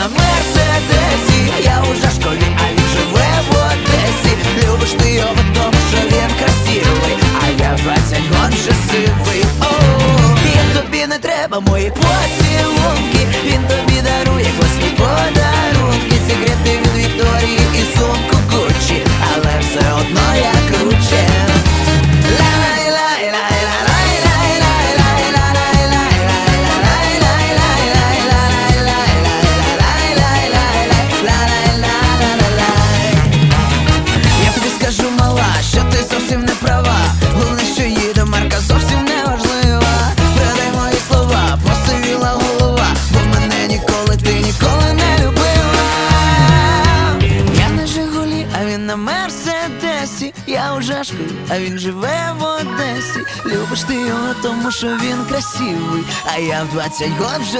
на мерседесі, я уже в школі, а він живе в Одесі. Любиш ти його, тому що він красивий, а я 20 год вже сивий. Оу, і тобі не треба мої а він на Мерседесі. Я у жашку, а він живе в Одесі. Любиш ти його, тому що він красивий, а я в 20 год вже